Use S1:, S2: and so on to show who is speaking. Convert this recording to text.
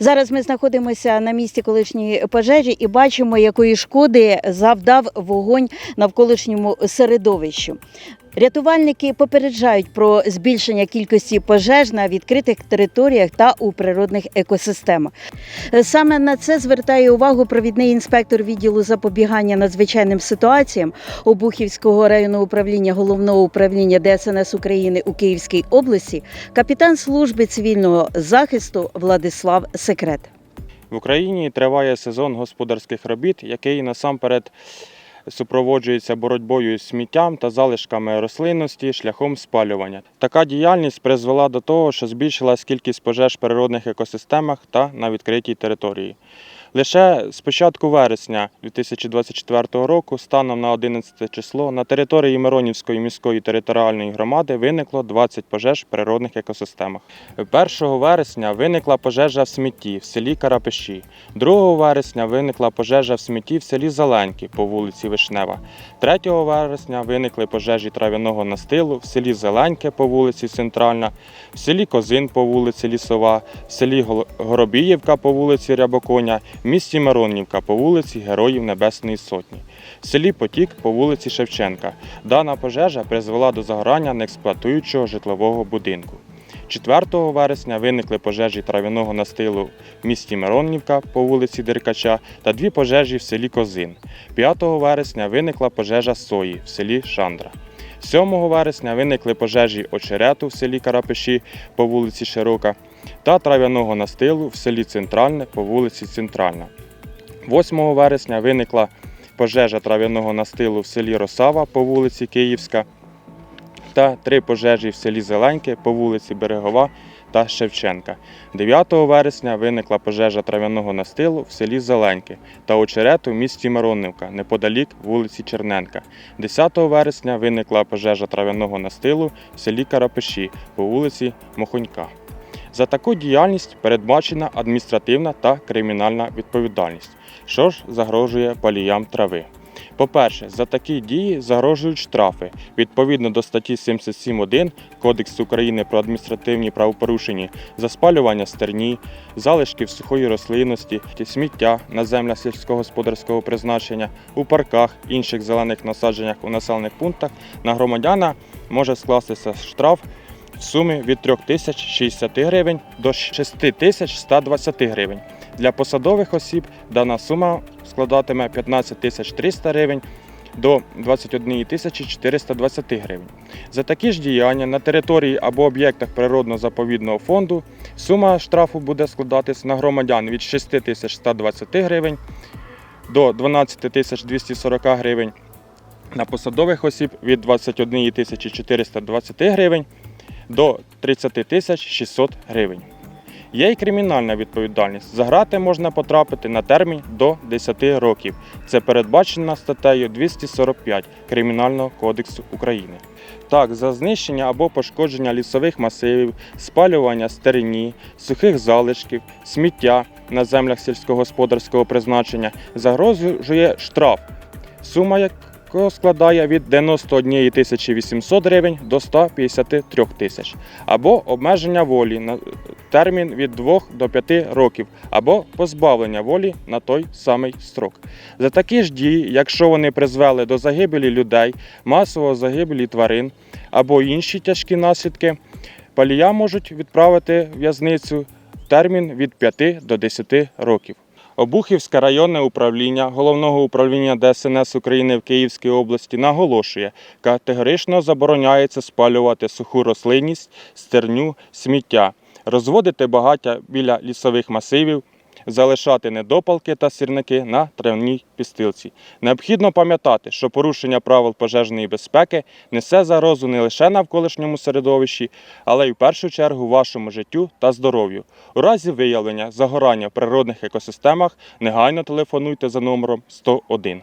S1: Зараз ми знаходимося на місці колишньої пожежі і бачимо, якої шкоди завдав вогонь навколишньому середовищу. Рятувальники попереджають про збільшення кількості пожеж на відкритих територіях та у природних екосистемах. Саме на це звертає увагу провідний інспектор відділу запобігання надзвичайним ситуаціям Обухівського районного управління головного управління ДСНС України у Київській області, капітан служби цивільного захисту Владислав Секрет.
S2: В Україні триває сезон господарських робіт, який насамперед супроводжується боротьбою з сміттям та залишками рослинності шляхом спалювання. Така діяльність призвела до того, що збільшилась кількість пожеж в природних екосистемах та на відкритій території. Лише з початку вересня 2024 року, станом на 11 число, на території Миронівської міської територіальної громади виникло 20 пожеж в природних екосистемах. 1 вересня виникла пожежа в смітті в селі Карапеші. 2 вересня виникла пожежа в смітті в селі Зеленки по вулиці Вишнева. 3 вересня виникли пожежі трав'яного настилу в селі Зеленьке по вулиці Центральна, в селі Козин по вулиці Лісова, в селі Горобіївка по вулиці Рябоконя, в місті Миронівка по вулиці Героїв Небесної Сотні, в селі Потік по вулиці Шевченка. Дана пожежа призвела до загорання неексплуатуючого житлового будинку. 4 вересня виникли пожежі трав'яного настилу в місті Миронівка по вулиці Деркача та дві пожежі в селі Козин. 5 вересня виникла пожежа сої в селі Шандра. 7 вересня виникли пожежі очерету в селі Карапиші по вулиці Широка та трав'яного настилу в селі Центральне по вулиці Центральна. 8 вересня виникла пожежа трав'яного настилу в селі Росава по вулиці Київська та три пожежі в селі Зеленьке по вулиці Берегова та Шевченка. 9 вересня виникла пожежа трав'яного настилу в селі Зеленьке та очерету в місті Миронівка неподалік вулиці Черненка. 10 вересня виникла пожежа трав'яного настилу в селі Карапеші по вулиці Мохонька. За таку діяльність передбачена адміністративна та кримінальна відповідальність. Що ж загрожує паліям трави? По-перше, за такі дії загрожують штрафи відповідно до статті 77.1 Кодексу України про адміністративні правопорушення за спалювання стерні, залишків сухої рослинності, сміття на землях сільськогосподарського призначення, у парках, інших зелених насадженнях у населених пунктах на громадяна може скластися штраф в сумі від 3060 гривень до 6120 гривень. Для посадових осіб дана сума складатиме 15 300 гривень до 21 420 гривень. За такі ж діяння на території або об'єктах природно-заповідного фонду сума штрафу буде складатись на громадян від 6120 гривень до 12 240 гривень, на посадових осіб від 21 420 гривень до 30 600 гривень. Є й кримінальна відповідальність. За грати можна потрапити на термін до 10 років. Це передбачено статтею 245 Кримінального кодексу України. Так, за знищення або пошкодження лісових масивів, спалювання стерні, сухих залишків, сміття на землях сільськогосподарського призначення загрожує штраф, сума якого складає від 91 800 гривень до 153 тисяч, або обмеження волі на термін від 2 до 5 років, або позбавлення волі на той самий строк. За такі ж дії, якщо вони призвели до загибелі людей, масового загибелі тварин або інші тяжкі наслідки, палія можуть відправити в'язницю термін від 5 до 10 років. Обухівське районне управління Головного управління ДСНС України в Київській області наголошує, категорично забороняється спалювати суху рослинність, стерню, сміття, розводити багаття біля лісових масивів, залишати недопалки та сірники на травній пістилці. Необхідно пам'ятати, що порушення правил пожежної безпеки несе загрозу не лише навколишньому середовищі, але й в першу чергу вашому життю та здоров'ю. У разі виявлення загорання в природних екосистемах негайно телефонуйте за номером 101.